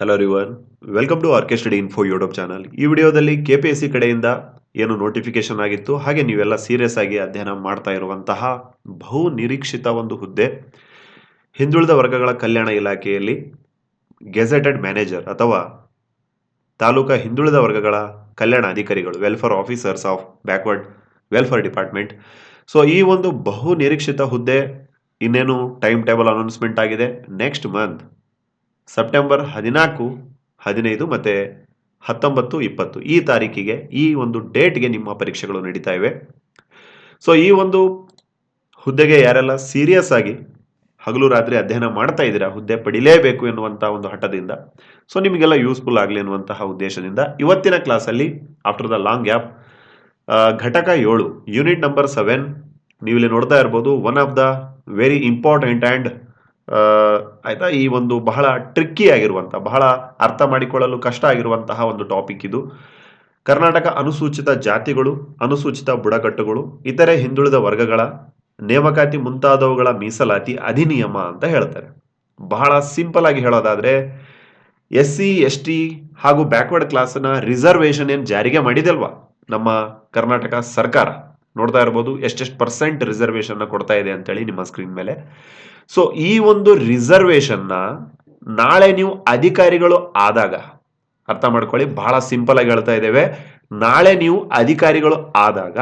Hello ರಿವನ್ welcome to RK study info YouTube channel ಈ ವಿಡಿಯೋದಲ್ಲಿ K P S C ಕಡೆಯಿಂದ ಏನು ನೋಟಿಫಿಕೇಶನ್ ಆಗಿತ್ತು, ಹಾಗೆ ನೀವೆಲ್ಲ ಸೀರಿಯಸ್ ಆಗಿ ಅಧ್ಯಯನ ಮಾಡ್ತಾ ಇರುವಂತಹ ಬಹು ನಿರೀಕ್ಷಿತ ಒಂದು ಹುದ್ದೆ. ಹಿಂದುಳಿದ ವರ್ಗಗಳ ಕಲ್ಯಾಣ ಇಲಾಖೆಯಲ್ಲಿ ಗೆಜೆಟೆಡ್ ಮ್ಯಾನೇಜರ್ ಅಥವಾ ತಾಲೂಕಾ ಹಿಂದುಳಿದ ವರ್ಗಗಳ ಕಲ್ಯಾಣ ಅಧಿಕಾರಿಗಳು welfare officers of backward welfare department so ಈ ಒಂದು ಬಹು ನಿರೀಕ್ಷಿತ ಹುದ್ದೆ ಇನ್ನೇನು ಟೈಮ್ ಟೇಬಲ್ ಅನೌನ್ಸ್ಮೆಂಟ್ ಆಗಿದೆ? ನೆಕ್ಸ್ಟ್ ಮಂತ್ ಸೆಪ್ಟೆಂಬರ್ ಹದಿನಾಲ್ಕು, ಹದಿನೈದು ಮತ್ತು ಹತ್ತೊಂಬತ್ತು, ಇಪ್ಪತ್ತು ಈ ತಾರೀಕಿಗೆ ಈ ಒಂದು ಡೇಟ್ಗೆ ನಿಮ್ಮ ಪರೀಕ್ಷೆಗಳು ನಡೀತಾ ಇವೆ. ಸೊ ಈ ಒಂದು ಹುದ್ದೆಗೆ ಯಾರೆಲ್ಲ ಸೀರಿಯಸ್ ಆಗಿ ಹಗಲು ರಾತ್ರಿ ಅಧ್ಯಯನ ಮಾಡ್ತಾ ಇದ್ದೀರಾ, ಹುದ್ದೆ ಪಡಿಲೇಬೇಕು ಎನ್ನುವಂಥ ಒಂದು ಹಠದಿಂದ. ಸೊ ನಿಮಗೆಲ್ಲ ಯೂಸ್ಫುಲ್ ಆಗಲಿ ಎನ್ನುವಂತಹ ಉದ್ದೇಶದಿಂದ ಇವತ್ತಿನ ಕ್ಲಾಸಲ್ಲಿ ಆಫ್ಟರ್ ದ ಲಾಂಗ್ ಗ್ಯಾಪ್ ಘಟಕ ಏಳು ಯೂನಿಟ್ ನಂಬರ್ ಸೆವೆನ್ ನೀವು ಇಲ್ಲಿ ನೋಡ್ತಾ ಇರ್ಬೋದು one of the very important and ಆಯ್ತಾ? ಈ ಒಂದು ಬಹಳ ಟ್ರಿಕ್ಕಿ ಆಗಿರುವಂಥ ಬಹಳ ಅರ್ಥ ಮಾಡಿಕೊಳ್ಳಲು ಕಷ್ಟ ಆಗಿರುವಂತಹ ಒಂದು ಟಾಪಿಕ್ ಇದು. ಕರ್ನಾಟಕ ಅನುಸೂಚಿತ ಜಾತಿಗಳು, ಅನುಸೂಚಿತ ಬುಡಕಟ್ಟುಗಳು, ಇತರೆ ಹಿಂದುಳಿದ ವರ್ಗಗಳ ನೇಮಕಾತಿ ಮುಂತಾದವುಗಳ ಮೀಸಲಾತಿ ಅಧಿನಿಯಮ ಅಂತ ಹೇಳ್ತಾರೆ. ಬಹಳ ಸಿಂಪಲ್ ಆಗಿ ಹೇಳೋದಾದ್ರೆ ಎಸ್ ಸಿ ಎಸ್ ಟಿ ಹಾಗೂ ಬ್ಯಾಕ್ವರ್ಡ್ ಕ್ಲಾಸ್ನ ರಿಸರ್ವೇಶನ್ ಏನು ಜಾರಿಗೆ ಮಾಡಿದಲ್ವಾ? ನಮ್ಮ ಕರ್ನಾಟಕ ಸರ್ಕಾರ. ನೋಡ್ತಾ ಇರ್ಬೋದು ಎಷ್ಟೆಷ್ಟು ಪರ್ಸೆಂಟ್ ರಿಸರ್ವೇಶನ್ ಕೊಡ್ತಾ ಇದೆ ಅಂತೇಳಿ ನಿಮ್ಮ ಸ್ಕ್ರೀನ್ ಮೇಲೆ. ಸೊ ಈ ಒಂದು ರಿಸರ್ವೇಶನ್ನ ನಾಳೆ ನೀವು ಅಧಿಕಾರಿಗಳು ಆದಾಗ, ಅರ್ಥ ಮಾಡ್ಕೊಳ್ಳಿ, ಬಹಳ ಸಿಂಪಲ್ ಆಗಿ ಹೇಳ್ತಾ ಇದ್ದೇವೆ. ನಾಳೆ ನೀವು ಅಧಿಕಾರಿಗಳು ಆದಾಗ,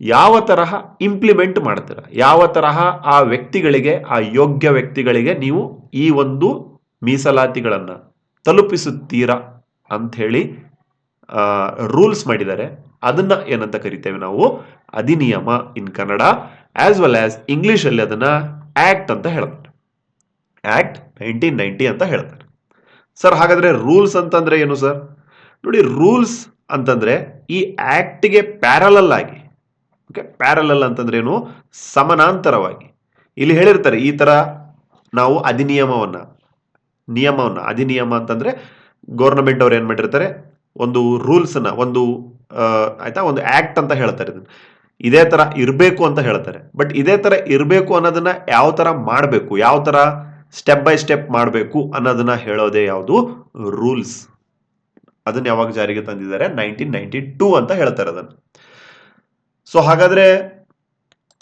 ಯಾವ ತರಹ ಇಂಪ್ಲಿಮೆಂಟ್ ಮಾಡ್ತೀರ? ಯಾವ ತರಹ ಆ ವ್ಯಕ್ತಿಗಳಿಗೆ, ಆ ಯೋಗ್ಯ ವ್ಯಕ್ತಿಗಳಿಗೆ ನೀವು ಈ ಒಂದು ಮೀಸಲಾತಿಗಳನ್ನು ತಲುಪಿಸುತ್ತೀರಾ ಹೇಳಿ ರೂಲ್ಸ್ ಮಾಡಿದ್ದಾರೆ. ಅದನ್ನ ಏನಂತ ಕರಿತೇವೆ ನಾವು? ಅಧಿನಿಯಮ in Kannada as well as English ಅಲ್ಲಿ ಅದನ್ನ ಆಕ್ಟ್ ಅಂತ ಹೇಳ್ತಾರೆ. ಆಕ್ಟ್ ನೈನ್ಟೀನ್ ನೈಂಟಿ ಅಂತ ಹೇಳ್ತಾರೆ. ಸರ್, ಹಾಗಾದ್ರೆ ರೂಲ್ಸ್ ಅಂತಂದ್ರೆ ಏನು ಸರ್? ನೋಡಿ, ರೂಲ್ಸ್ ಅಂತಂದ್ರೆ ಈ ಆಕ್ಟ್ಗೆ ಪ್ಯಾರಲಲ್ ಆಗಿ ಓಕೆ ಪ್ಯಾರಲಲ್ ಅಂತಂದ್ರೆ ಏನು? ಸಮಾನಾಂತರವಾಗಿ. ಇಲ್ಲಿ ಹೇಳಿರ್ತಾರೆ, ಈ ತರ ನಾವು ಅಧಿನಿಯಮವನ್ನ, ನಿಯಮವನ್ನ, ಅಧಿನಿಯಮ ಅಂತಂದ್ರೆ ಗೌರ್ನಮೆಂಟ್ ಅವ್ರು ಏನು ಮಾಡಿರ್ತಾರೆ? ಒಂದು ರೂಲ್ಸ್ನ ಒಂದು ಆಯಿತಾ? ಒಂದು ಆಕ್ಟ್ ಅಂತ ಹೇಳ್ತಾರೆ ಇದನ್ನ. ಇದೇ ತರ ಇರಬೇಕು ಅಂತ ಹೇಳ್ತಾರೆ. ಬಟ್ ಇದೇ ತರ ಇರಬೇಕು ಅನ್ನೋದನ್ನ ಯಾವ ತರ ಮಾಡಬೇಕು, ಯಾವ ತರ ಸ್ಟೆಪ್ ಬೈ ಸ್ಟೆಪ್ ಮಾಡಬೇಕು ಅನ್ನೋದನ್ನ ಹೇಳೋದೇ ಯಾವುದು? ರೂಲ್ಸ್ ಅದನ್ನ ಯಾವಾಗ ಜಾರಿಗೆ ತಂದಿದ್ದಾರೆ? ನೈನ್ಟೀನ್ ನೈನ್ಟಿ ಟೂ ಅಂತ ಹೇಳ್ತಾರೆ ಅದನ್ನ. ಸೊ ಹಾಗಾದ್ರೆ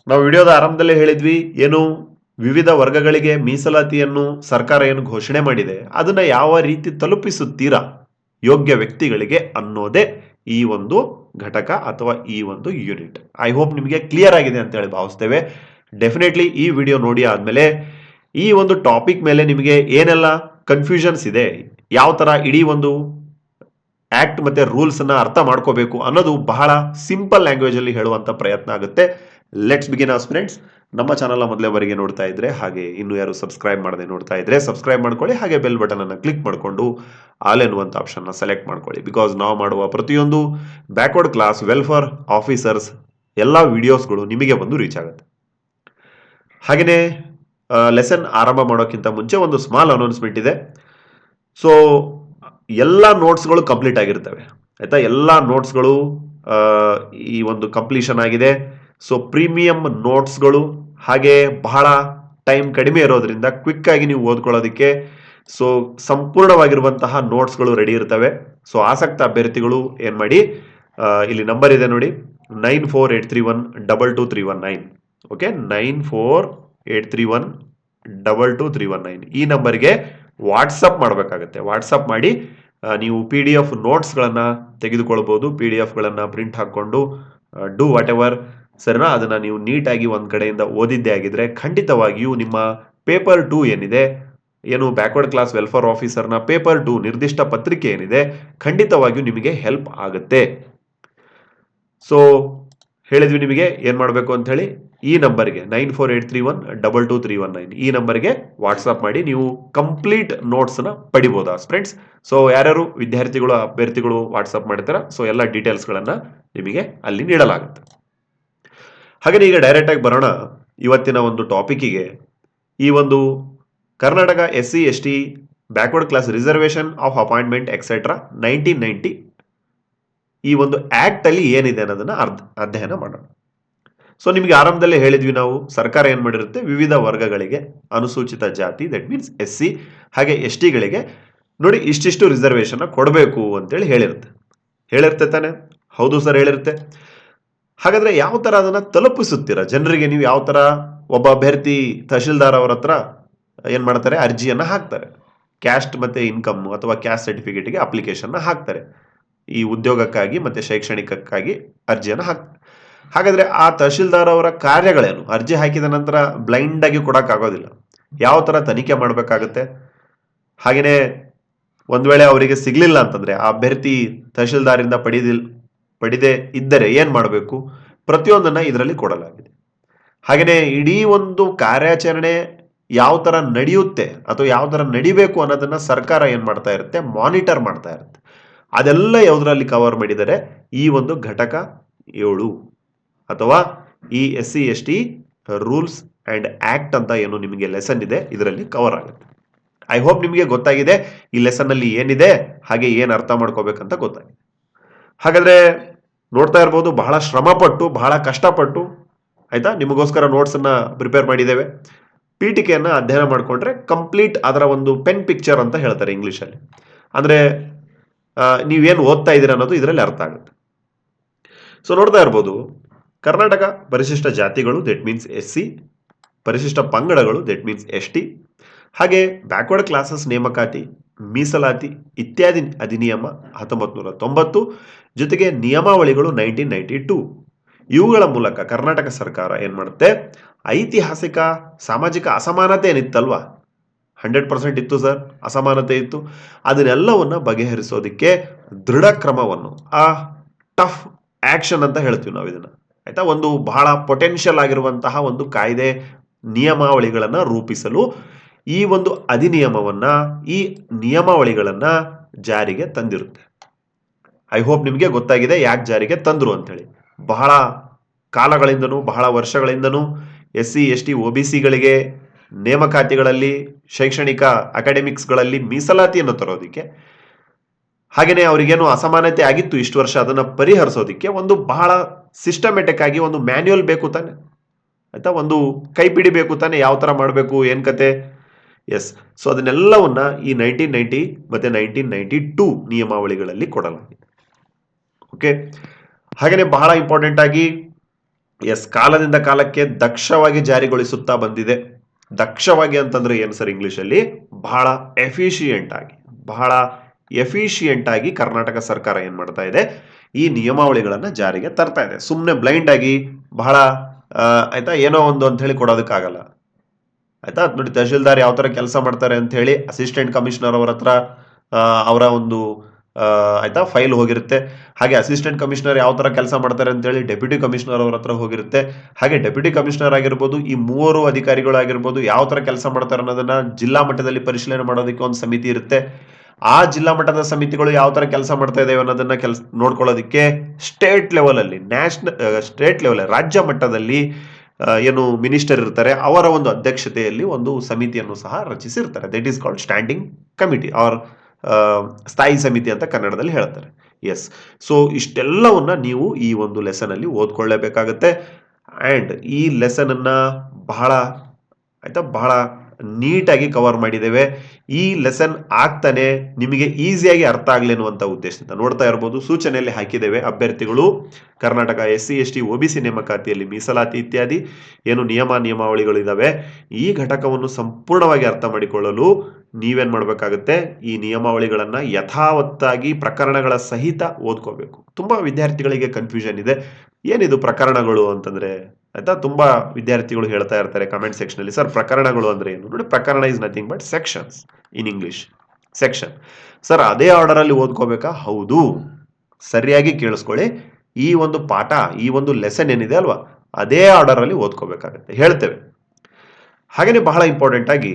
ನಾವು ವಿಡಿಯೋದ ಆರಂಭದಲ್ಲೇ ಹೇಳಿದ್ವಿ, ಏನು ವಿವಿಧ ವರ್ಗಗಳಿಗೆ ಮೀಸಲಾತಿಯನ್ನು ಸರ್ಕಾರ ಏನು ಘೋಷಣೆ ಮಾಡಿದೆ, ಅದನ್ನ ಯಾವ ರೀತಿ ತಲುಪಿಸುತ್ತೀರಾ ಯೋಗ್ಯ ವ್ಯಕ್ತಿಗಳಿಗೆ ಅನ್ನೋದೇ ಈ ಒಂದು ಘಟಕ ಅಥವಾ ಈ ಒಂದು ಯೂನಿಟ್ ಐ ಹೋಪ್ ನಿಮಗೆ ಕ್ಲಿಯರ್ ಆಗಿದೆ ಅಂತ ಹೇಳಿ ಭಾವಿಸ್ತೇವೆ. ಡೆಫಿನೆಟ್ಲಿ ಈ ವಿಡಿಯೋ ನೋಡಿ ಆದ್ಮೇಲೆ ಈ ಒಂದು ಟಾಪಿಕ್ ಮೇಲೆ ನಿಮಗೆ ಏನೆಲ್ಲ ಕನ್ಫ್ಯೂಷನ್ಸ್ ಇದೆ, ಯಾವ ತರ ಇಡೀ ಒಂದು ಆಕ್ಟ್ ಮತ್ತೆ ರೂಲ್ಸ್ ಅನ್ನ ಅರ್ಥ ಮಾಡ್ಕೋಬೇಕು ಅನ್ನೋದು ಬಹಳ ಸಿಂಪಲ್ ಲ್ಯಾಂಗ್ವೇಜ್ ಅಲ್ಲಿ ಹೇಳುವಂತ ಪ್ರಯತ್ನ ಆಗುತ್ತೆ. ಲೆಟ್ಸ್ ಬಿಗಿನ್ ಆಸ್ ಫ್ರೆಂಡ್ಸ್ ನಮ್ಮ ಮೊದಲೇ ಮೊದಲೇವರೆಗೆ ನೋಡ್ತಾ ಇದ್ರೆ ಹಾಗೆ ಇನ್ನು ಯಾರು ಸಬ್ಸ್ಕ್ರೈಬ್ ಮಾಡದೆ ನೋಡ್ತಾ ಇದ್ರೆ ಸಬ್ಸ್ಕ್ರೈಬ್ ಮಾಡ್ಕೊಳ್ಳಿ, ಹಾಗೆ ಬೆಲ್ ಬಟನ್ ಅನ್ನು ಕ್ಲಿಕ್ ಮಾಡಿಕೊಂಡು ಆಲ್ ಎನ್ನುವಂಥ ಆಪ್ಷನ್ನ ಸೆಲೆಕ್ಟ್ ಮಾಡ್ಕೊಳ್ಳಿ. ಬಿಕಾಸ್ ನಾವು ಮಾಡುವ ಪ್ರತಿಯೊಂದು ಬ್ಯಾಕ್ವರ್ಡ್ ಕ್ಲಾಸ್ ವೆಲ್ಫೇರ್ ಆಫೀಸರ್ಸ್ ಎಲ್ಲ ವಿಡಿಯೋಸ್ಗಳು ನಿಮಗೆ ಬಂದು ರೀಚ್ ಆಗುತ್ತೆ. ಹಾಗೆಯೇ ಲೆಸನ್ ಆರಂಭ ಮಾಡೋಕ್ಕಿಂತ ಮುಂಚೆ ಒಂದು ಸ್ಮಾಲ್ ಅನೌನ್ಸ್ಮೆಂಟ್ ಇದೆ. ಸೊ ಎಲ್ಲ ನೋಟ್ಸ್ಗಳು ಕಂಪ್ಲೀಟ್ ಆಗಿರ್ತವೆ. ಆಯಿತಾ? ಎಲ್ಲ ನೋಟ್ಸ್ಗಳು ಈ ಒಂದು ಕಂಪ್ಲೀಷನ್ ಆಗಿದೆ. ಸೊ ಪ್ರೀಮಿಯಂ ನೋಟ್ಸ್ಗಳು ಹಾಗೆ ಬಹಳ ಟೈಮ್ ಕಡಿಮೆ ಇರೋದ್ರಿಂದ ಕ್ವಿಕ್ ಆಗಿ ನೀವು ಓದ್ಕೊಳ್ಳೋದಕ್ಕೆ ಸೊ ಸಂಪೂರ್ಣವಾಗಿರುವಂತಹ ನೋಟ್ಸ್ಗಳು ರೆಡಿ ಇರ್ತವೆ. ಸೊ ಆಸಕ್ತ ಅಭ್ಯರ್ಥಿಗಳು ಏನ್ ಮಾಡಿ ಇಲ್ಲಿ ನಂಬರ್ ಇದೆ ನೋಡಿ. Nine four eight three one double two three one nine okay nine four eight three one double two three one nine ಈ ನಂಬರ್ಗೆ ವಾಟ್ಸಪ್ ಮಾಡಬೇಕಾಗತ್ತೆ. ವಾಟ್ಸಪ್ ಮಾಡಿ ನೀವು ಪಿ ಡಿ ಎಫ್ ನೋಟ್ಸ್ಗಳನ್ನು ತೆಗೆದುಕೊಳ್ಬೋದು. ಪಿ ಡಿ ಎಫ್ಗಳನ್ನು ಪ್ರಿಂಟ್ ಹಾಕ್ಕೊಂಡು ಡೂ ವಾಟ್ ಎವರ್ ಸರಿನಾ, ಅದನ್ನು ನೀವು ನೀಟಾಗಿ ಒಂದು ಕಡೆಯಿಂದ ಓದಿದ್ದೇ ಆಗಿದ್ರೆ ಖಂಡಿತವಾಗಿಯೂ ನಿಮ್ಮ ಪೇಪರ್ ಟೂ ಏನಿದೆ, ಏನು ಬ್ಯಾಕ್ವರ್ಡ್ ಕ್ಲಾಸ್ ವೆಲ್ಫೇರ್ ಆಫೀಸರ್ನ ಪೇಪರ್ ಟು ನಿರ್ದಿಷ್ಟ ಪತ್ರಿಕೆ ಏನಿದೆ, ಖಂಡಿತವಾಗಿಯೂ ನಿಮಗೆ ಹೆಲ್ಪ್ ಆಗುತ್ತೆ. ಸೊ ಹೇಳಿದ್ವಿ ನಿಮಗೆ ಏನು ಮಾಡಬೇಕು ಅಂತ ಹೇಳಿ ಈ ನಂಬರ್ಗೆ nine four eight three one double two three one nine ಈ ನಂಬರ್ಗೆ ವಾಟ್ಸಪ್ ಮಾಡಿ ನೀವು ಕಂಪ್ಲೀಟ್ ನೋಟ್ಸ್ನ ಪಡಿಬೋದಾ ಫ್ರೆಂಡ್ಸ್ ಸೊ ಯಾರ್ಯಾರು ವಿದ್ಯಾರ್ಥಿಗಳು, ಅಭ್ಯರ್ಥಿಗಳು ವಾಟ್ಸಪ್ ಮಾಡ್ತಾರ ಸೊ ಎಲ್ಲ ಡೀಟೇಲ್ಸ್ಗಳನ್ನು ನಿಮಗೆ ಅಲ್ಲಿ ನೀಡಲಾಗುತ್ತೆ. ಹಾಗೆ ಈಗ ಡೈರೆಕ್ಟ್ ಆಗಿ ಬರೋಣ ಇವತ್ತಿನ ಒಂದು ಟಾಪಿಕ್ಕಿಗೆ ಈ ಒಂದು Karnataka S C S T backward class reservation of appointment etcetera nineteen ninety ಈ ಒಂದು ಆಕ್ಟ್ ಅಲ್ಲಿ ಏನಿದೆ ಅನ್ನೋದನ್ನ ಅರ್ಧ, ಅಧ್ಯಯನ ಮಾಡೋಣ. ಸೊ ನಿಮಗೆ ಆರಂಭದಲ್ಲಿ ಹೇಳಿದ್ವಿ ನಾವು, ಸರ್ಕಾರ ಏನು ಮಾಡಿರುತ್ತೆ? ವಿವಿಧ ವರ್ಗಗಳಿಗೆ ಅನುಸೂಚಿತ ಜಾತಿ ದಟ್ ಮೀನ್ಸ್ ಎಸ್ ಸಿ ಹಾಗೆ ಎಸ್ ಟಿಗಳಿಗೆ ನೋಡಿ ಇಷ್ಟಿಷ್ಟು ರಿಸರ್ವೇಷನ್ನ ಕೊಡಬೇಕು ಅಂತೇಳಿ ಹೇಳಿರುತ್ತೆ. ಹೇಳಿರುತ್ತೆ ತಾನೆ ಹೌದು ಸರ್, ಹೇಳಿರುತ್ತೆ. ಹಾಗಾದ್ರೆ ಯಾವ ತರ ಅದನ್ನ ತಲುಪಿಸುತ್ತೀರಾ? ಜನರಿಗೆ ನೀವು ಯಾವ ತರ ಒಬ್ಬ ಅಭ್ಯರ್ಥಿ, ತಹಶೀಲ್ದಾರ್ ಅವರ ಹತ್ರ ಏನ್ ಮಾಡ್ತಾರೆ? ಅರ್ಜಿಯನ್ನ ಹಾಕ್ತಾರೆ. ಕ್ಯಾಸ್ಟ್ ಮತ್ತೆ ಇನ್ಕಮ್ ಅಥವಾ ಕ್ಯಾಸ್ಟ್ ಸರ್ಟಿಫಿಕೇಟ್ಗೆ ಅಪ್ಲಿಕೇಶನ್ ಹಾಕ್ತಾರೆ. ಈ ಉದ್ಯೋಗಕ್ಕಾಗಿ ಮತ್ತೆ ಶೈಕ್ಷಣಿಕಕ್ಕಾಗಿ ಅರ್ಜಿಯನ್ನು ಹಾಕ್ತಾರೆ. ಹಾಗಾದ್ರೆ ಆ ತಹಶೀಲ್ದಾರ್ ಅವರ ಕಾರ್ಯಗಳೇನು? ಅರ್ಜಿ ಹಾಕಿದ ನಂತರ ಬ್ಲೈಂಡ್ ಆಗಿ ಕೊಡಕ್ಕಾಗೋದಿಲ್ಲ. ಯಾವ ತರ ತನಿಖೆ ಮಾಡಬೇಕಾಗುತ್ತೆ? ಹಾಗೆಯೇ ಒಂದ್ ವೇಳೆ ಅವರಿಗೆ ಸಿಗ್ಲಿಲ್ಲ ಅಂತಂದ್ರೆ ಆ ಅಭ್ಯರ್ಥಿ ತಹಶೀಲ್ದಾರಿಂದ ಪಡೆದಿಲ್ ಪಡೆದೇ ಇದ್ದರೆ ಏನು ಮಾಡಬೇಕು? ಪ್ರತಿಯೊಂದನ್ನ ಇದರಲ್ಲಿ ಕೊಡಲಾಗಿದೆ. ಹಾಗೆಯೇ ಇಡೀ ಒಂದು ಕಾರ್ಯಾಚರಣೆ ಯಾವ ಥರ ನಡೆಯುತ್ತೆ ಅಥವಾ ಯಾವ ಥರ ನಡಿಬೇಕು ಅನ್ನೋದನ್ನ ಸರ್ಕಾರ ಏನು ಮಾಡ್ತಾ ಇರುತ್ತೆ? ಮಾನಿಟರ್ ಮಾಡ್ತಾ ಇರುತ್ತೆ. ಅದೆಲ್ಲ ಯಾವುದರಲ್ಲಿ ಕವರ್ ಮಾಡಿದರೆ ಈ ಒಂದು ಘಟಕ ಏಳು ಅಥವಾ ಈ S C, S T rules and act ಅಂತ ಏನು ನಿಮಗೆ ಲೆಸನ್ ಇದೆ, ಇದರಲ್ಲಿ ಕವರ್ ಆಗುತ್ತೆ. ಐ ಹೋಪ್ ನಿಮಗೆ ಗೊತ್ತಾಗಿದೆ ಈ ಲೆಸನ್ನಲ್ಲಿ ಏನಿದೆ, ಹಾಗೆ ಏನು ಅರ್ಥ ಮಾಡ್ಕೋಬೇಕಂತ ಗೊತ್ತಾಗಿದೆ. ಹಾಗಾದ್ರೆ ನೋಡ್ತಾ ಇರ್ಬೋದು, ಬಹಳ ಶ್ರಮಪಟ್ಟು, ಬಹಳ ಕಷ್ಟಪಟ್ಟು, ಆಯಿತಾ? ನಿಮಗೋಸ್ಕರ ನೋಟ್ಸನ್ನು ಪ್ರಿಪೇರ್ ಮಾಡಿದ್ದೇವೆ. ಪೀಠಿಕೆಯನ್ನು ಅಧ್ಯಯನ ಮಾಡಿಕೊಂಡ್ರೆ ಕಂಪ್ಲೀಟ್ ಅದರ ಒಂದು ಪೆನ್ ಪಿಕ್ಚರ್ ಅಂತ ಹೇಳ್ತಾರೆ ಇಂಗ್ಲೀಷಲ್ಲಿ. ಅಂದರೆ ನೀವೇನು ಓದ್ತಾ ಇದ್ದೀರಾ ಅನ್ನೋದು ಇದರಲ್ಲಿ ಅರ್ಥ ಆಗುತ್ತೆ. ಸೊ ನೋಡ್ತಾ ಇರ್ಬೋದು, ಕರ್ನಾಟಕ ಪರಿಶಿಷ್ಟ ಜಾತಿಗಳು ದೆಟ್ ಮೀನ್ಸ್ ಎಸ್ ಸಿ ಪರಿಶಿಷ್ಟ ಪಂಗಡಗಳು ದೆಟ್ ಮೀನ್ಸ್ ಎಸ್ ಟಿ ಹಾಗೆ ಬ್ಯಾಕ್ವರ್ಡ್ ಕ್ಲಾಸಸ್ ನೇಮಕಾತಿ, ಮೀಸಲಾತಿ ಇತ್ಯಾದಿ ಅಧಿನಿಯಮ ಹತ್ತೊಂಬತ್ತು ನೂರ ತೊಂಬತ್ತು ಜೊತೆಗೆ ನಿಯಮಾವಳಿಗಳು ನೈನ್ಟೀನ್ ನೈಂಟಿ ಟೂ ಇವುಗಳ ಮೂಲಕ ಕರ್ನಾಟಕ ಸರ್ಕಾರ ಏನು ಮಾಡುತ್ತೆ? ಐತಿಹಾಸಿಕ, ಸಾಮಾಜಿಕ ಅಸಮಾನತೆ ಏನಿತ್ತಲ್ವ? ಹಂಡ್ರೆಡ್ ಪರ್ಸೆಂಟ್ ಇತ್ತು ಸರ್, ಅಸಮಾನತೆ ಇತ್ತು. ಅದನ್ನೆಲ್ಲವನ್ನ ಬಗೆಹರಿಸೋದಕ್ಕೆ ದೃಢ ಕ್ರಮವನ್ನು, ಆ ಟಫ್ ಆಕ್ಷನ್ ಅಂತ ಹೇಳ್ತೀವಿ ನಾವು ಇದನ್ನ. ಆಯಿತಾ? ಒಂದು ಬಹಳ ಪೊಟೆನ್ಷಿಯಲ್ ಆಗಿರುವಂತಹ ಒಂದು ಕಾಯ್ದೆ, ನಿಯಮಾವಳಿಗಳನ್ನ ರೂಪಿಸಲು ಈ ಒಂದು ಅಧಿನಿಯಮವನ್ನ, ಈ ನಿಯಮಾವಳಿಗಳನ್ನ ಜಾರಿಗೆ ತಂದಿರುತ್ತೆ. ಐ ಹೋಪ್ ನಿಮಗೆ ಗೊತ್ತಾಗಿದೆ ಯಾಕೆ ಜಾರಿಗೆ ತಂದರು ಅಂತೇಳಿ. ಬಹಳ ಕಾಲಗಳಿಂದನೂ, ಬಹಳ ವರ್ಷಗಳಿಂದನೂ S C S T O B ಸಿಗಳಿಗೆ ನೇಮಕಾತಿಗಳಲ್ಲಿ, ಶೈಕ್ಷಣಿಕ ಅಕಾಡೆಮಿಕ್ಸ್ಗಳಲ್ಲಿ ಮೀಸಲಾತಿಯನ್ನು ತರೋದಕ್ಕೆ ಹಾಗೆಯೇ ಅವರಿಗೇನು ಅಸಮಾನತೆ ಆಗಿತ್ತು ಇಷ್ಟು ವರ್ಷ ಅದನ್ನು ಪರಿಹರಿಸೋದಕ್ಕೆ, ಒಂದು ಬಹಳ ಸಿಸ್ಟಮೆಟಿಕ್ ಆಗಿ ಒಂದು ಮ್ಯಾನ್ಯುಯಲ್ ಬೇಕು ತಾನೆ. ಆಯಿತಾ? ಒಂದು ಕೈಪಿಡಿ ಬೇಕು ತಾನೆ, ಯಾವ ಥರ ಮಾಡಬೇಕು, ಏನು ಕತೆ? ಎಸ್ ಸೊ ಅದನ್ನೆಲ್ಲವನ್ನ ಈ ನೈನ್ಟೀನ್ ನೈಂಟಿ ಮತ್ತೆ ನೈನ್ಟೀನ್ ನೈಂಟಿ ಟೂ ನಿಯಮಾವಳಿಗಳಲ್ಲಿ ಕೊಡಲಾಗಿದೆ. ಓಕೆ ಹಾಗೆಯೇ ಬಹಳ ಇಂಪಾರ್ಟೆಂಟ್ ಆಗಿ ಎಸ್ ಕಾಲದಿಂದ ಕಾಲಕ್ಕೆ ದಕ್ಷವಾಗಿ ಜಾರಿಗೊಳಿಸುತ್ತಾ ಬಂದಿದೆ. ದಕ್ಷವಾಗಿ ಅಂತಂದ್ರೆ ಏನು ಸರ್ ಇಂಗ್ಲಿಷಲ್ಲಿ ಬಹಳ ಎಫಿಷಿಯೆಂಟ್ ಆಗಿ, ಬಹಳ ಎಫಿಷಿಯೆಂಟ್ ಆಗಿ ಕರ್ನಾಟಕ ಸರ್ಕಾರ ಏನ್ ಮಾಡ್ತಾ ಇದೆ? ಈ ನಿಯಮಾವಳಿಗಳನ್ನ ಜಾರಿಗೆ ತರ್ತಾ ಇದೆ. ಸುಮ್ಮನೆ ಬ್ಲೈಂಡ್ ಆಗಿ ಬಹಳ ಆಯ್ತಾ, ಏನೋ ಒಂದು ಅಂತ ಹೇಳಿ ಕೊಡೋದಕ್ಕಾಗಲ್ಲ. ಆಯ್ತಾ ನೋಡಿ ತಹಶೀಲ್ದಾರ್ ಯಾವ ತರ ಕೆಲಸ ಮಾಡ್ತಾರೆ ಅಂತ ಹೇಳಿ ಅಸಿಸ್ಟೆಂಟ್ ಕಮಿಷನರ್ ಅವರ ಅವರ ಒಂದು ಆಯ್ತಾ? ಫೈಲ್ ಹೋಗಿರುತ್ತೆ. ಹಾಗೆ ಅಸಿಸ್ಟೆಂಟ್ ಕಮಿಷನರ್ ಯಾವ ತರ ಕೆಲಸ ಮಾಡ್ತಾರೆ ಅಂತ ಹೇಳಿ ಡೆಪ್ಯೂಟಿ ಕಮಿಷನರ್ ಅವರ ಹತ್ರ ಹೋಗಿರುತ್ತೆ. ಹಾಗೆ ಡೆಪ್ಯೂಟಿ ಕಮಿಷನರ್ ಆಗಿರ್ಬೋದು, ಈ ಮೂವರು ಅಧಿಕಾರಿಗಳು ಆಗಿರ್ಬೋದು ಯಾವ ತರ ಕೆಲಸ ಮಾಡ್ತಾರೆ ಅನ್ನೋದನ್ನ ಜಿಲ್ಲಾ ಮಟ್ಟದಲ್ಲಿ ಪರಿಶೀಲನೆ ಮಾಡೋದಕ್ಕೆ ಒಂದು ಸಮಿತಿ ಇರುತ್ತೆ. ಆ ಜಿಲ್ಲಾ ಮಟ್ಟದ ಸಮಿತಿಗಳು ಯಾವ ತರ ಕೆಲಸ ಮಾಡ್ತಾ ಇದ್ದಾವೆ ಅನ್ನೋದನ್ನ ಕೆಲಸ ನೋಡ್ಕೊಳ್ಳೋದಕ್ಕೆ ಸ್ಟೇಟ್ ಲೆವೆಲಲ್ಲಿ ನ್ಯಾಷನಲ್ ಸ್ಟೇಟ್ ಲೆವೆಲ್ ರಾಜ್ಯ ಮಟ್ಟದಲ್ಲಿ ಏನು ಮಿನಿಸ್ಟರ್ ಇರ್ತಾರೆ. ಅವರ ಒಂದು ಅಧ್ಯಕ್ಷತೆಯಲ್ಲಿ ಒಂದು ಸಮಿತಿಯನ್ನು ಸಹ ರಚಿಸಿರ್ತಾರೆ. That is called standing committee or ಸ್ಥಾಯಿ ಸಮಿತಿ ಅಂತ ಕನ್ನಡದಲ್ಲಿ ಹೇಳ್ತಾರೆ. ಎಸ್ ಸೊ ಇಷ್ಟೆಲ್ಲವನ್ನ ನೀವು ಈ ಒಂದು ಲೆಸನ್ ಅಲ್ಲಿ ಓದ್ಕೊಳ್ಳೇಬೇಕಾಗತ್ತೆ. ಅಂಡ್ ಈ ಲೆಸನನ್ನು ಬಹಳ, ಆಯಿತಾ? ಬಹಳ ನೀಟಾಗಿ ಕವರ್ ಮಾಡಿದ್ದೇವೆ. ಈ ಲೆಸನ್ ಆಗ್ತಾನೆ, ನಿಮಗೆ ಈಸಿಯಾಗಿ ಅರ್ಥ ಆಗಲಿ ಅನ್ನುವಂಥ ಉದ್ದೇಶದಿಂದ ನೋಡ್ತಾ ಇರ್ಬೋದು. ಸೂಚನೆಯಲ್ಲಿ ಹಾಕಿದ್ದೇವೆ, ಅಭ್ಯರ್ಥಿಗಳು Karnataka S C S T O B C ನೇಮಕಾತಿಯಲ್ಲಿ ಮೀಸಲಾತಿ ಇತ್ಯಾದಿ, ಏನು ನಿಯಮ ನಿಯಮಾವಳಿಗಳಿದ್ದಾವೆ ಈ ಘಟಕವನ್ನು ಸಂಪೂರ್ಣವಾಗಿ ಅರ್ಥ ಮಾಡಿಕೊಳ್ಳಲು ನೀವೇನು ಮಾಡಬೇಕಾಗುತ್ತೆ? ಈ ನಿಯಮಾವಳಿಗಳನ್ನು ಯಥಾವತ್ತಾಗಿ ಪ್ರಕರಣಗಳ ಸಹಿತ ಓದ್ಕೋಬೇಕು. ತುಂಬ ವಿದ್ಯಾರ್ಥಿಗಳಿಗೆ ಕನ್ಫ್ಯೂಷನ್ ಇದೆ. ಏನಿದು ಪ್ರಕರಣಗಳು ಅಂತಂದ್ರೆ ಆಯ್ತಾ ತುಂಬಾ ವಿದ್ಯಾರ್ಥಿಗಳು ಹೇಳ್ತಾ ಇರ್ತಾರೆ ಕಮೆಂಟ್ ಸೆಕ್ಷನ್ ಅಲ್ಲಿ. ಸರ್ ಪ್ರಕರಣಗಳು ಅಂದ್ರೆ ಏನು? ನೋಡಿ, ಪ್ರಕರಣ is nothing but sections in English section sir ಅದೇ ಆರ್ಡರ್ ಅಲ್ಲಿ ಓದ್ಕೋಬೇಕಾ? ಹೌದು. ಸರಿಯಾಗಿ ಕೇಳಿಸ್ಕೊಳ್ಳಿ. ಈ ಒಂದು ಪಾಠ, ಈ ಒಂದು ಲೆಸನ್ ಏನಿದೆ ಅಲ್ವಾ? ಅದೇ ಆರ್ಡರ್ ಅಲ್ಲಿ ಓದ್ಕೋಬೇಕಾಗತ್ತೆ. ಹೇಳ್ತೇವೆ. ಹಾಗೇನೆ ಬಹಳ ಇಂಪಾರ್ಟೆಂಟ್ ಆಗಿ